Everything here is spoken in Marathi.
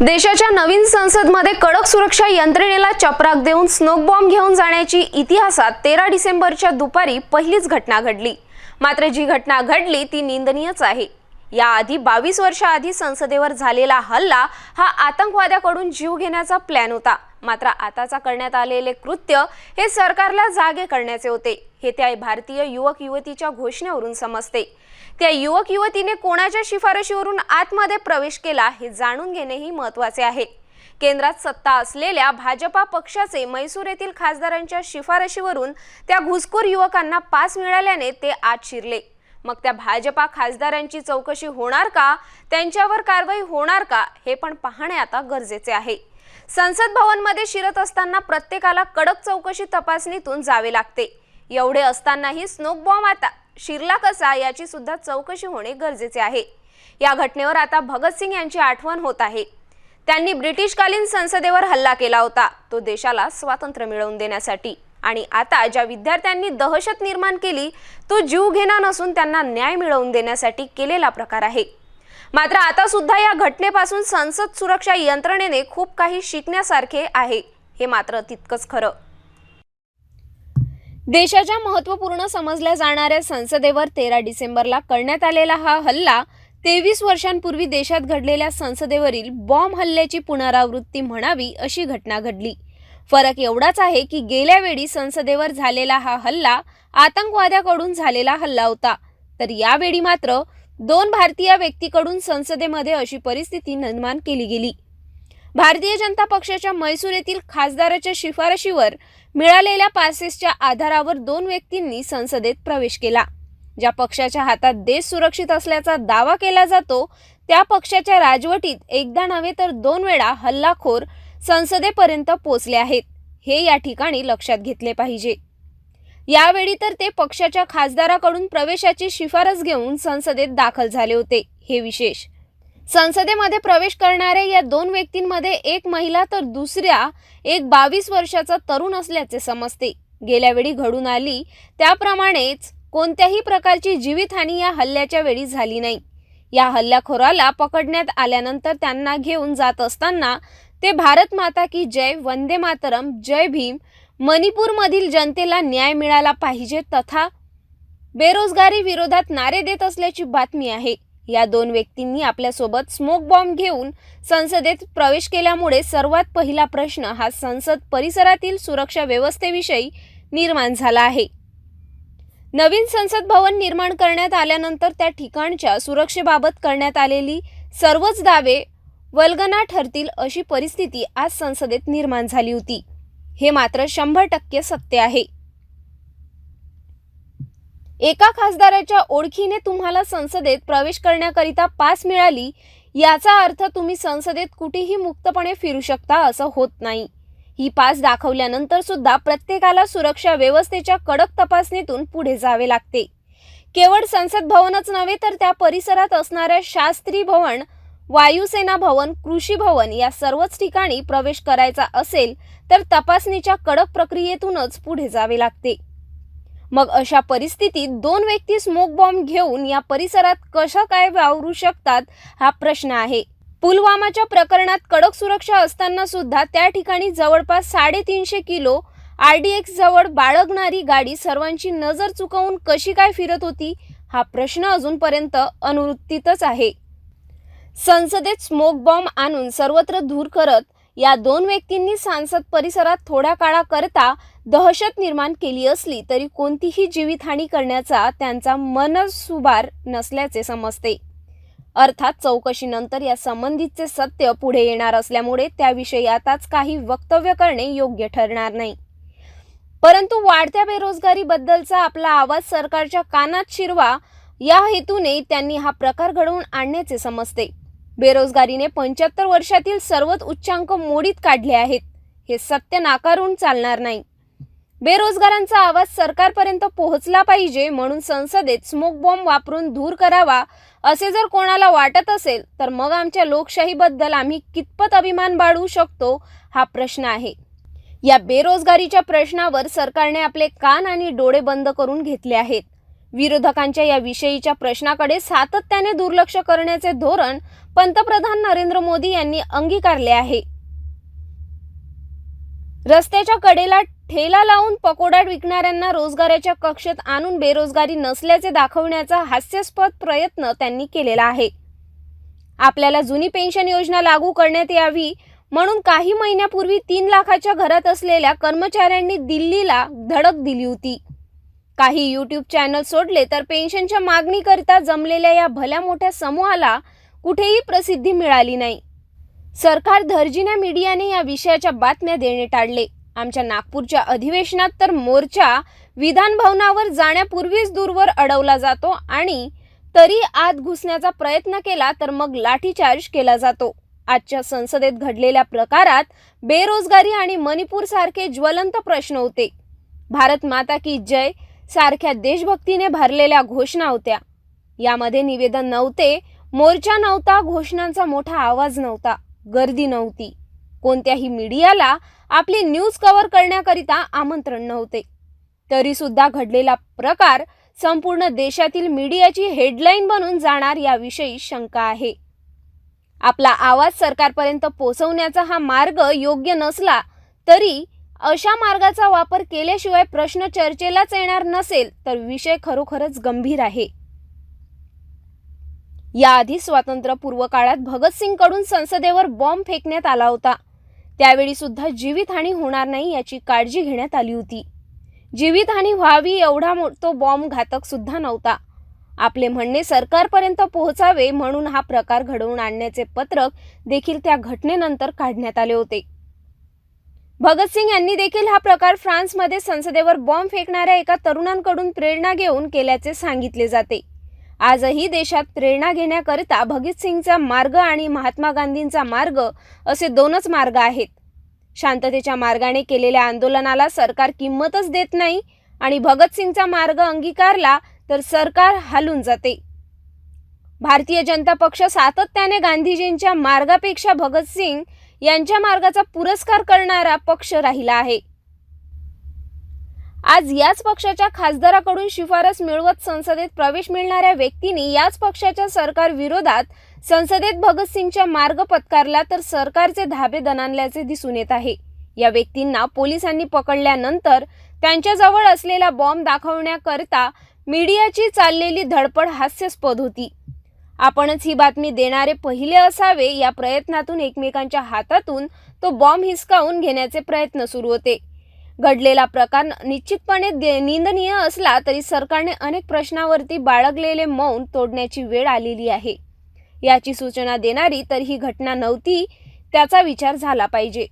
देशाच्या नवीन संसदमध्ये कडक सुरक्षा यंत्रणेला चपराक देऊन स्नोक बॉम्ब घेऊन जाण्याची इतिहासात तेरा डिसेंबरच्या दुपारी पहिलीच घटना घडली. मात्र जी घटना घडली ती निंदनीयच आहे. याआधी बावीस वर्षाआधी संसदेवर झालेला हल्ला हा आतंकवाद्याकडून जीव घेण्याचा प्लॅन होता. मात्र आताचा करण्यात आलेले कृत्य हे सरकारला जागे करण्याचे होते. हे त्या भारतीय युवक युवतीच्या घोषणेवरून समजते. त्या युवक युवतीने कोणाच्या शिफारशीवरून आतमध्ये प्रवेश केला हे जाणून घेणेही महत्त्वाचे आहे. केंद्रात सत्ता असलेल्या भाजपा पक्षाचे मैसूर येथील खासदारांच्या शिफारशीवरून त्या घुसखोर युवकांना पास मिळाल्याने ते आत शिरले. मग त्या भाजपा खासदारांची चौकशी होणार का? त्यांच्यावर कारवाई होणार का? हे पण पाहणे आता गरजेचे आहे. संसद भवनमध्ये शिरत असताना प्रत्येकाला कडक चौकशी तपासणीतून जावे लागते. एवढे असतानाही स्नोक बॉम्ब आता शिरला कसा? याची सुद्धा चौकशी होणे गरजेचे आहे. या घटनेवर आता भगतसिंग यांची आठवण होत आहे. त्यांनी ब्रिटिशकालीन संसदेवर हल्ला केला होता. तो देशाला स्वातंत्र्य मिळवून देण्यासाठी. आणि आता ज्या विद्यार्थ्यांनी दहशत निर्माण केली तो जीव घेणा नसून त्यांना न्याय मिळवून देण्यासाठी केलेला प्रकार आहे. मात्र आता सुद्धा या घटनेपासून संसद सुरक्षा यंत्रणेने खूप काही शिकण्यासारखे आहे हे मात्र तितकंच खरं. देशाच्या महत्त्वपूर्ण समजल्या जाणाऱ्या संसदेवर तेरा डिसेंबरला करण्यात आलेला हा हल्ला तेवीस वर्षांपूर्वी देशात घडलेल्या संसदेवरील बॉम्ब हल्ल्याची पुनरावृत्ती म्हणावी अशी घटना घडली. फरक एवढाच आहे की गेल्या वेळी संसदेवर झालेला हा हल्ला आतंकवाद्याकडून झालेला हल्ला होता. तर यावेळी मात्र दोन भारतीय व्यक्तीकडून संसदेमध्ये अशी परिस्थिती निर्माण केली गेली. भारतीय जनता पक्षाच्या मैसूर येथील खासदाराच्या शिफारशीवर मिळालेल्या पासेसच्या आधारावर दोन व्यक्तींनी संसदेत प्रवेश केला. ज्या पक्षाच्या हातात देश सुरक्षित असल्याचा दावा केला जातो त्या पक्षाच्या राजवटीत एकदा नव्हे तर दोन वेळा हल्लाखोर संसदेपर्यंत पोचले आहेत. हे या ठिकाणी लक्षात घेतले पाहिजे. यावेळी तर ते पक्षाच्या खासदाराकडून प्रवेशाची शिफारस घेऊन संसदेत दाखल झाले होते. हे विशेष. संसदेमध्ये प्रवेश करणाऱ्या या दोन व्यक्तींमध्ये एक महिला तर दुसऱ्या एक बावीस वर्षाचा तरुण असल्याचे समजते. गेल्या वेळी घडून आली त्याप्रमाणेच कोणत्याही प्रकारची जीवितहानी या हल्ल्याच्या वेळी झाली नाही. या हल्ल्याखोराला पकडण्यात आल्यानंतर त्यांना घेऊन जात असताना ते भारत माता की जय वंदे मातरम जय भीम मणिपूरमधील जनतेला न्याय मिळाला पाहिजे तथा बेरोजगारी विरोधात नारे देत असल्याची बातमी आहे. या दोन व्यक्तींनी आपल्यासोबत स्मोक बॉम्ब घेऊन संसदेत प्रवेश केल्यामुळे सर्वात पहिला प्रश्न हा संसद परिसरातील सुरक्षा व्यवस्थेविषयी निर्माण झाला आहे. नवीन संसद भवन निर्माण करण्यात आल्यानंतर त्या ठिकाणच्या सुरक्षेबाबत करण्यात आलेली सर्वच दावे वल्गना ठरतील अशी परिस्थिती आज संसदेत निर्माण झाली होती. हे मात्र शंभर टक्के सत्य आहे. एका खासदाराच्या ओळखीने तुम्हाला संसदेत प्रवेश करण्याकरिता पास मिळाली याचा अर्थ तुम्ही संसदेत कुठेही मुक्तपणे फिरू शकता असं होत नाही. ही पास दाखवल्यानंतर सुद्धा प्रत्येकाला सुरक्षा व्यवस्थेच्या कडक तपासणीतून पुढे जावे लागते. केवळ संसद भवनच नव्हे तर त्या परिसरात असणाऱ्या शास्त्री भवन वायुसेना भवन कृषी भवन या सर्वच ठिकाणी प्रवेश करायचा असेल तर तपासणीच्या कडक प्रक्रियेतूनच पुढे जावे लागते. मग अशा परिस्थितीत दोन व्यक्ती स्मोक बॉम्ब घेऊन या परिसरात कशा काय वावरू शकतात हा प्रश्न आहे. पुलवामाच्या प्रकरणात कडक सुरक्षा असताना सुद्धा त्या ठिकाणी जवळपास साडेतीनशे किलो आर डी एक्स जवळ बाळगणारी गाडी सर्वांची नजर चुकवून कशी काय फिरत होती हा प्रश्न अजूनपर्यंत अनुवृत्तीतच आहे. संसदेत स्मोक बॉम्ब आणून सर्वत्र धूर करत या दोन व्यक्तींनी सांसद परिसरात थोड्या काळाकरता दहशत निर्माण केली असली तरी कोणतीही जीवितहानी करण्याचा त्यांचा मनसुबार नसल्याचे समजते. अर्थात चौकशीनंतर या संबंधितचे सत्य पुढे येणार असल्यामुळे त्याविषयी आताच काही वक्तव्य करणे योग्य ठरणार नाही. परंतु वाढत्या बेरोजगारीबद्दलचा आपला आवाज सरकारच्या कानात शिरवा या हेतूने त्यांनी हा प्रकार घडवून आणण्याचे समजते. बेरोजगारीने पंच्याहत्तर वर्षातील सर्वच उच्चांक मोडीत काढले आहेत. हे सत्य नाकारून चालणार नाही. बेरोजगारांचा आवाज सरकारपर्यंत पोहोचला पाहिजे म्हणून संसदेत स्मोक बॉम्ब वापरून दूर करावा असे जर कोणाला वाटत असेल तर मग आमच्या लोकशाहीबद्दल आम्ही कितपत अभिमान बाळगू शकतो हा प्रश्न आहे. या बेरोजगारीच्या प्रश्नावर सरकारने आपले कान आणि डोळे बंद करून घेतले आहेत. विरोधकांच्या या विषयीच्या प्रश्नाकडे सातत्याने दुर्लक्ष करण्याचे धोरण पंतप्रधान नरेंद्र मोदी यांनी अंगीकारले आहे. रस्त्याच्या कडेला ठेला लावून पकोडा विकणाऱ्यांना रोजगाराच्या कक्षेत आणून बेरोजगारी नसल्याचे दाखवण्याचा हास्यास्पद प्रयत्न त्यांनी केलेला आहे. आपल्याला जुनी पेन्शन योजना लागू करण्यात यावी म्हणून काही महिन्यापूर्वी तीन लाखाच्या घरात असलेल्या कर्मचाऱ्यांनी दिल्लीला धडक दिली होती. काही यूट्यूब चॅनल सोडले तर पेन्शनच्या मागणीकरिता जमलेल्या या भल्या मोठ्या समूहाला कुठेही प्रसिद्धी मिळाली नाही. सरकार धर्जिन्या मीडियाने या विषयाच्या बातम्या देणे टाळले. आमच्या नागपूरच्या अधिवेशनात तर मोर्चा विधान भवनावर जाण्यापूर्वीच दूरवर अडवला जातो आणि तरी आत घुसण्याचा प्रयत्न केला तर मग लाठीचार्ज केला जातो. आजच्या संसदेत घडलेल्या प्रकारात बेरोजगारी आणि मणिपूर सारखे ज्वलंत प्रश्न होते. भारत माता की जय सारख्या देशभक्तीने भरलेल्या घोषणा होत्या. यामध्ये निवेदन नव्हते मोर्चा नव्हता घोषणांचा मोठा आवाज नव्हता गर्दी नव्हती. कोणत्याही मीडियाला आपली न्यूज कव्हर करण्याकरिता आमंत्रण नव्हते. तरी सुद्धा घडलेला प्रकार संपूर्ण देशातील मीडियाची हेडलाईन बनून जाणार याविषयी शंका आहे. आपला आवाज सरकारपर्यंत पोहोचवण्याचा हा मार्ग योग्य नसला तरी अशा मार्गाचा वापर केल्याशिवाय प्रश्न चर्चेलाच येणार नसेल तर विषय खरोखरच गंभीर आहे. याआधी स्वातंत्र्यपूर्व काळात भगतसिंगकडून संसदेवर बॉम्ब फेकण्यात आला होता. त्यावेळी सुद्धा जीवितहानी होणार नाही याची काळजी घेण्यात आली होती. जीवितहानी व्हावी एवढा मो- तो बॉम्ब घातक सुद्धा नव्हता. आपले म्हणणे सरकारपर्यंत पोहोचावे म्हणून हा प्रकार घडवून आणण्याचे पत्रक देखील त्या घटनेनंतर काढण्यात आले होते. भगतसिंग यांनी देखील हा प्रकार फ्रान्समध्ये संसदेवर बॉम्ब फेकणाऱ्या एका तरुणांकडून प्रेरणा घेऊन केल्याचे सांगितले जाते. आजही देशात प्रेरणा घेण्याकरिता भगतसिंगचा मार्ग आणि महात्मा गांधींचा मार्ग असे दोनच मार्ग आहेत. शांततेच्या मार्गाने केलेल्या आंदोलनाला सरकार किंमतच देत नाही आणि भगतसिंगचा मार्ग अंगीकारला तर सरकार हालून जाते. भारतीय जनता पक्ष सातत्याने गांधीजींच्या मार्गापेक्षा भगतसिंग यांच्या मार्गाचा पुरस्कार करणारा पक्ष राहिला आहे. आज याच पक्षाच्या खासदाराकडून शिफारस मिळवत संसदेत प्रवेश मिळणाऱ्या व्यक्तींनी याच पक्षाच्या सरकार विरोधात संसदेत भगतसिंगच्या मार्ग पत्कारला तर सरकारचे धाबे दणानल्याचे दिसून येत आहे. या व्यक्तींना पोलिसांनी पकडल्यानंतर त्यांच्याजवळ असलेला बॉम्ब दाखवण्याकरता मीडियाची चाललेली धडपड हास्यास्पद होती. आपणच ही बातमी देणारे पहिले असावे या प्रयत्नातून एकमेकांच्या हातातून तो बॉम्ब हिसकावून घेण्याचे प्रयत्न सुरू होते. घडलेला प्रकार निश्चितपणे दे- निंदनीय असला तरी सरकारने अनेक प्रश्नावरती बाळगलेले मौन तोडण्याची वेळ आलेली आहे. याची सूचना देणारी तर ही घटना नव्हती त्याचा विचार झाला पाहिजे.